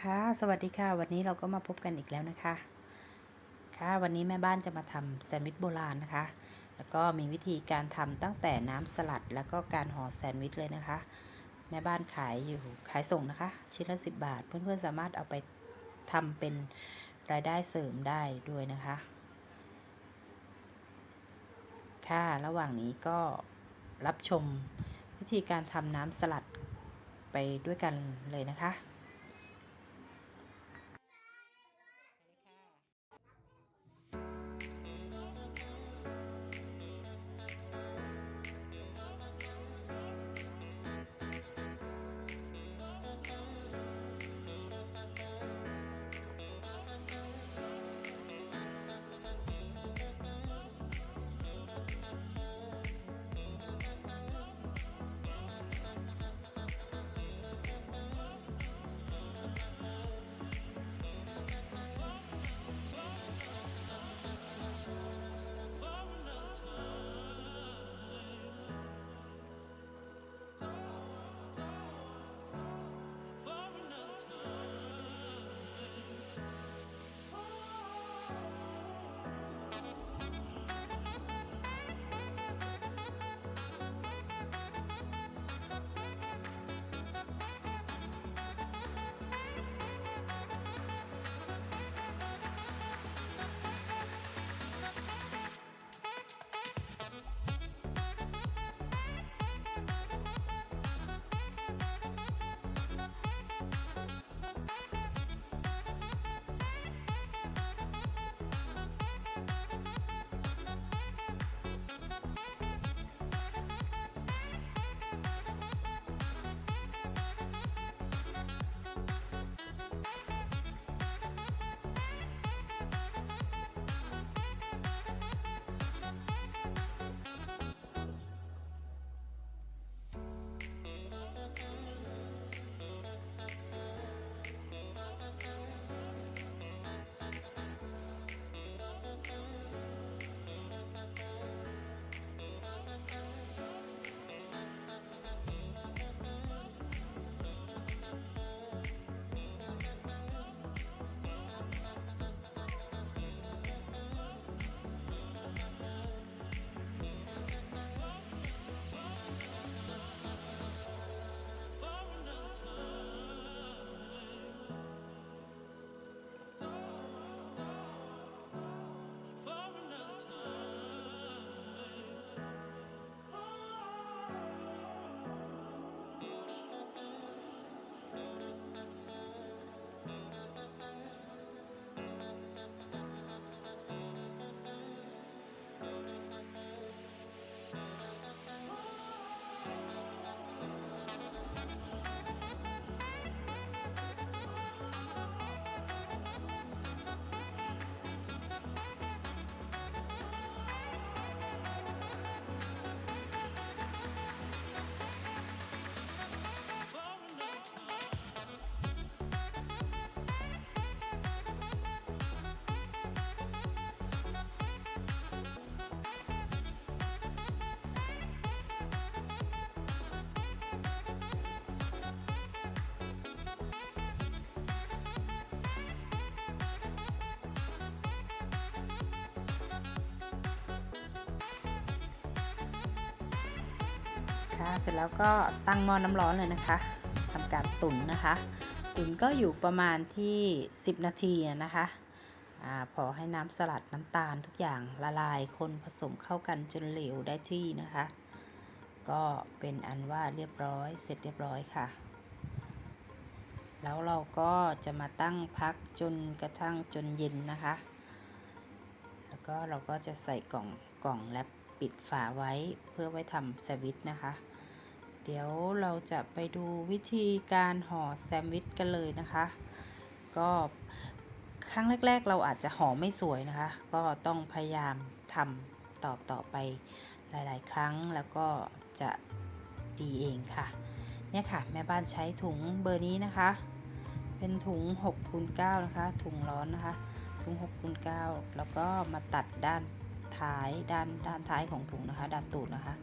ค่ะ สวัสดีค่ะ วันนี้เราก็มาพบกันอีกแล้วนะคะ ค่ะ วันนี้แม่บ้านจะมาทำแซนด์วิชโบราณนะคะ แล้วก็มีวิธีการทำตั้งแต่น้ำสลัด แล้วก็การห่อแซนด์วิชเลยนะคะ แม่บ้านขายอยู่ขายส่งนะคะ ชิ้นละสิบบาท เพื่อนๆสามารถเอาไปทำเป็นรายได้เสริมได้ด้วยนะคะ ค่ะ ระหว่างนี้ก็รับชมวิธีการทำน้ำสลัดไปด้วยกันเลยนะคะ คะ เสร็จแล้วก็ตั้งหม้อน้ำร้อนเลยนะคะทำการตุ๋นนะคะ ตุ๋นก็อยู่ประมาณที่ 10 นาทีนะคะอพอให้น้ำสลัดน้ำตาลทุกอย่างละลายคนผสมเข้ากันจนเหลวได้ที่นะคะ ก็เป็นอันว่าเรียบร้อย เสร็จเรียบร้อยค่ะ แล้วเราก็จะมาตั้งพักจนกระทั่งจนเย็นนะคะ แล้วก็เราก็จะใส่กล่องกล่องและปิดฝาไว้เพื่อไว้ทำแซนด์วิชนะคะ เดี๋ยวเราจะไปดูวิธีการห่อแซนด์วิชกันเลยนะคะ ก็ครั้งแรก ๆ เราอาจจะห่อไม่สวยนะคะ ก็ต้องพยายามทำต่อต่อไปหลายๆ ครั้งแล้วก็จะดีเองค่ะ เนี่ยค่ะ แม่บ้านใช้ถุงเบอร์นี้นะคะ เป็นถุง6คูณ9นะคะ ถุงร้อนนะคะ ถุง6คูณ9แล้วก็มาตัดด้านท้ายด้านด้านท้ายของถุงนะคะ ด้านตูดนะคะ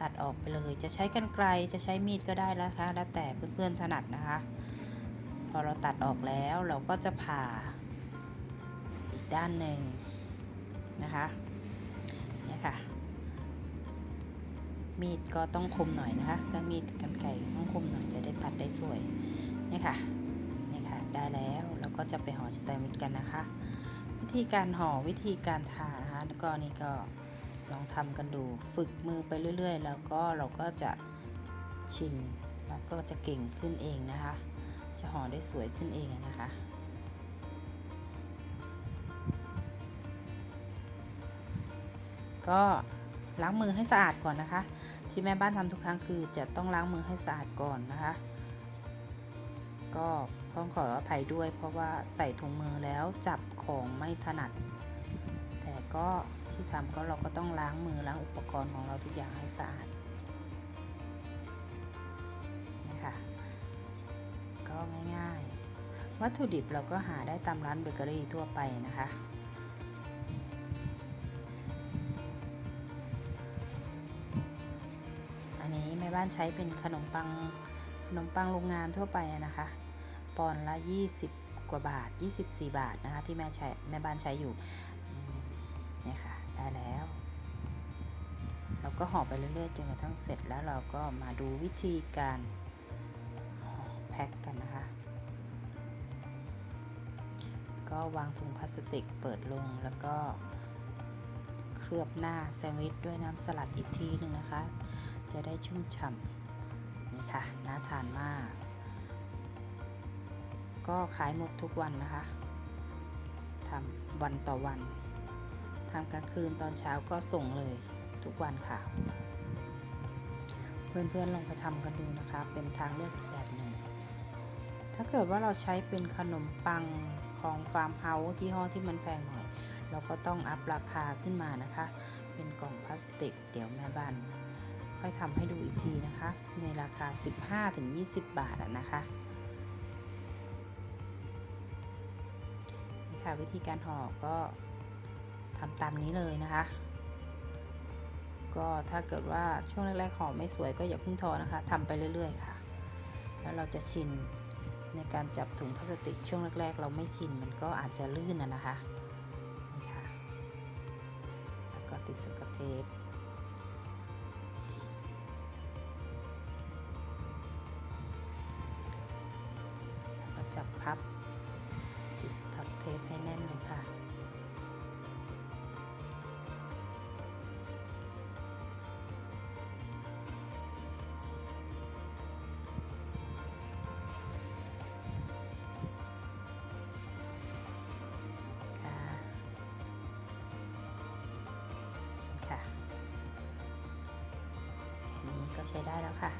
ตัดออกไปเลย จะใช้กันไกลจะใช้มีดก็ได้นะคะแล้วแต่เพื่อนๆถนัดนะคะ พอเราตัดออกแล้วเราก็จะผ่าอีกด้านหนึ่งนะคะเนี่ยค่ะ มีดก็ต้องคมหน่อยนะคะถ้ามีดกันไก่ต้องคมหน่อยจะได้ตัดได้สวยเนี่ยค่ะนี่ค่ะ ได้แล้วเราก็จะไปห่อสแตมป์กันนะคะ วิธีการห่อวิธีการทานะคะแล้วก็นี่ก็ ลองทำกันดู ฝึกมือไปเรื่อย ๆ แล้วก็เราก็จะชินแล้วก็จะเก่งขึ้นเองนะคะ จะห่อได้สวยขึ้นเองนะคะก็ล้างมือให้สะอาดก่อนนะคะ ที่แม่บ้านทำทุกครั้งคือจะต้องล้างมือให้สะอาดก่อนนะคะ ก็ต้องขออภัยด้วยเพราะว่าใส่ถุงมือแล้วจับของไม่ถนัด ก็ที่ทำก็เราก็ต้องล้างมือล้างอุปกรณ์ของเราทุกอย่างให้สะอาดนะคะก็ง่ายๆ วัตถุดิบเราก็หาได้ตามร้านเบเกอรี่ทั่วไปนะคะอันนี้แม่บ้านใช้เป็นขนมปังขนมปังโรงงานทั่วไปนะคะปอนละ 20 กว่าบาท 24 บาทนะคะที่แม่ใช้แม่บ้านใช้อยู่ ได้แล้ว เราก็ห่อไปเรื่อยๆจนกระทั่งเสร็จแล้วเราก็มาดูวิธีการห่อแพ็คกันนะคะ ก็วางถุงพลาสติกเปิดลงแล้วก็เคลือบหน้าแซนด์วิชด้วยน้ำสลัดอีกทีหนึ่งนะคะ จะได้ชุ่มฉ่ำนี่ค่ะ น่าทานมาก ก็ขายหมดทุกวันนะคะทำวันต่อวัน ทำกลางคืนตอนเช้าก็ส่งเลยทุกวันค่ะ เพื่อนๆลองไปทำกันดูนะคะ เป็นทางเลือกแบบหนึ่ง ถ้าเกิดว่าเราใช้เป็นขนมปังของฟาร์มเฮาส์ที่ห้อที่มันแพงหน่อย เราก็ต้องอัพราคาขึ้นมานะคะ เป็นกล่องพลาสติก เดี๋ยวแม่บ้านค่อยทำให้ดูอีกทีนะคะ ในราคา 15-20 บาทะนะคะนี่ค่ะวิธีการห่อก็ ทำตามนี้เลยนะคะ ก็ถ้าเกิดว่าช่วงแรกๆหอมไม่สวยก็อย่าเพิ่งทอนะคะทำไปเรื่อยๆค่ะ แล้วเราจะชินในการจับถุงพลาสติกช่วงแรกๆ เราไม่ชินมันก็อาจจะลื่นอะนะคะนี่ค่ะแล้วก็ติดสกอตเทป ใช้ได้แล้วค่ะ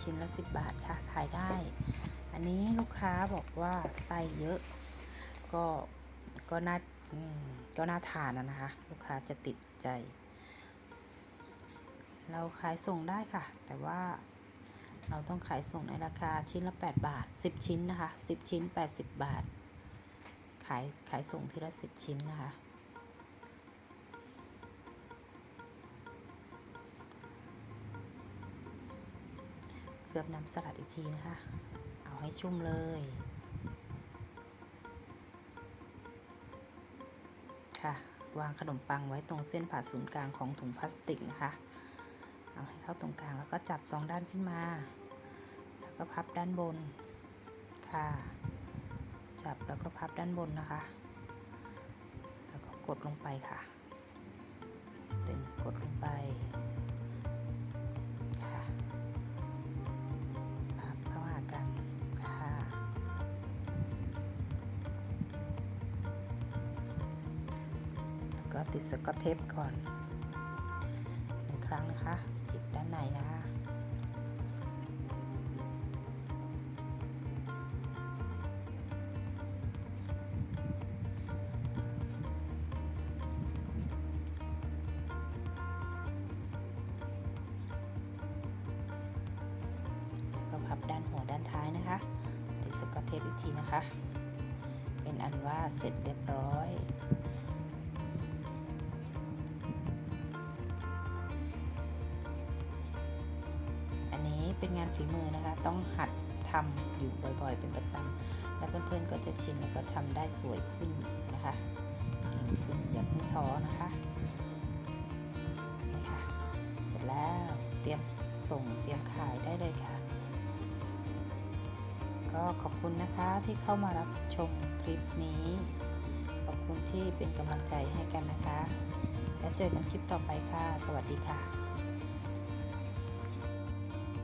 ชิ้นละ 10 บาทค่ะ ขายได้ อันนี้ลูกค้าบอกว่าไส้เยอะ ก็ก็น่าก็น่าทานนะนะคะ ลูกค้าจะติดใจ เราขายส่งได้ค่ะ แต่ว่าเราต้องขายส่งในราคาชิ้นละ 8 บาท 10 ชิ้นนะคะ 10 ชิ้น 80 บาท ขายขายส่งทีละ 10 ชิ้นนะคะ เคลือบน้ำสลัดอีกทีนะคะ เอาให้ชุ่มเลย ค่ะ วางขนมปังไว้ตรงเส้นผ่าศูนย์กลางของถุงพลาสติกนะคะ เอาให้เข้าตรงกลางแล้วก็จับสองด้านขึ้นมา แล้วก็พับด้านบน ค่ะ จับแล้วก็พับด้านบนนะคะ แล้วก็กดลงไปค่ะ เตึงกดลง็ติดสกอตเทปก่อนหนึ่งครั้งนะคะจิบด้านในนะคะก็พับด้านหัวด้านท้ายนะคะ ติดสกอตเทปอีกทีนะคะ เป็นอันว่าเสร็จเรียบร้อย เป็นงานฝีมือนะคะ ต้องหัดทำอยู่บ่อยๆ เป็นประจำแล้วเพื่อนๆก็จะชินแล้วก็ทำได้สวยขึ้นนะคะเก่งขึ้นอย่าเพิ่งท้อนะคะนี่ค่ะ เสร็จแล้วเตรียมส่งเตรียมขายได้เลยค่ะ ก็ขอบคุณนะคะที่เข้ามารับชมคลิปนี้ ขอบคุณที่เป็นกำลังใจให้กันนะคะ แล้วเจอกันคลิปต่อไปค่ะ สวัสดีค่ะ